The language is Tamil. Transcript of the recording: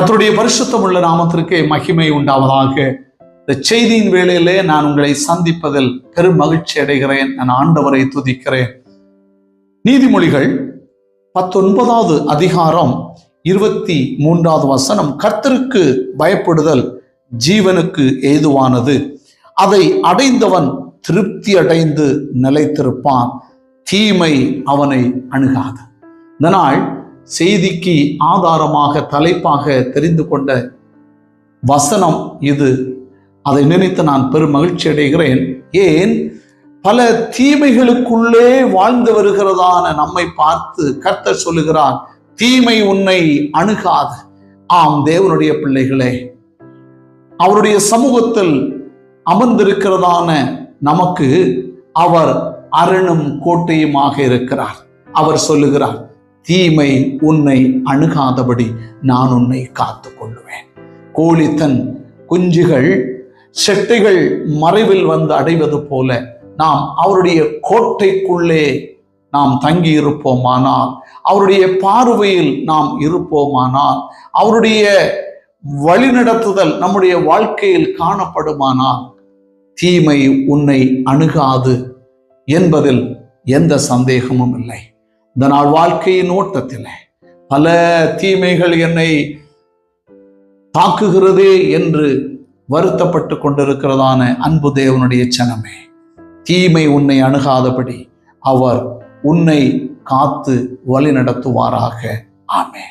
கத்தருடைய பரிசுத்தம் உள்ள நாமத்திற்கு மகிமை உண்டாவதாக. இந்த செய்தியின் வேளையிலே நான் உங்களை சந்திப்பதில் பெரும் மகிழ்ச்சி அடைகிறேன். நான் ஆண்டவரை துதிக்கிறேன். நீதிமொழிகள் பத்தொன்பதாவது அதிகாரம் இருபத்தி மூன்றாவது வசனம். கர்த்தருக்கு பயப்படுதல் ஜீவனுக்கு ஏதுவானது. அதை அடைந்தவன் திருப்தி அடைந்து நிலைத்திருப்பான். தீமை அவனை அணுகாது. இந்த நாள் செய்திக்கு ஆதாரமாக தலைப்பாக தெரிந்து கொண்ட வசனம் இது. அதை நினைத்து நான் பெரும் மகிழ்ச்சி அடைகிறேன். ஏன்? பல தீமைகளுக்குள்ளே வாழ்ந்து வருகிறதான நம்மை பார்த்து கர்த்தர் சொல்லுகிறார் தீமை உன்னை அணுகாது. ஆம் தேவனுடைய பிள்ளைகளே. அவருடைய சமூகத்தில் அமர்ந்திருக்கிறதான நமக்கு அவர் அரணும் கோட்டையுமாக இருக்கிறார். அவர் சொல்லுகிறார் தீமை உன்னை அணுகாதபடி நான் உன்னை காத்து கொள்ளுவேன் கோழித்தன் குஞ்சுகள் செட்டைகள் மறைவில் வந்து அடைவது போல நாம் அவருடைய கோட்டைக்குள்ளே நாம் தங்கி இருப்போமானால் அவருடைய பார்வையில் நாம் இருப்போமானால் அவருடைய வழிநடத்துதல் நம்முடைய வாழ்க்கையில் காணப்படுமானால் தீமை உன்னை அணுகாது என்பதில் எந்த சந்தேகமும் இல்லை. இந்த நாள் வாழ்க்கையின் ஓட்டத்தில் பல தீமைகள் என்னை தாக்குகிறதே என்று வருத்தப்பட்டு கொண்டிருக்கிறதான அன்பு தேவனுடைய சனமே தீமை உன்னை அணுகாதபடி அவர் உன்னை காத்து வழி நடத்துவாராக ஆமே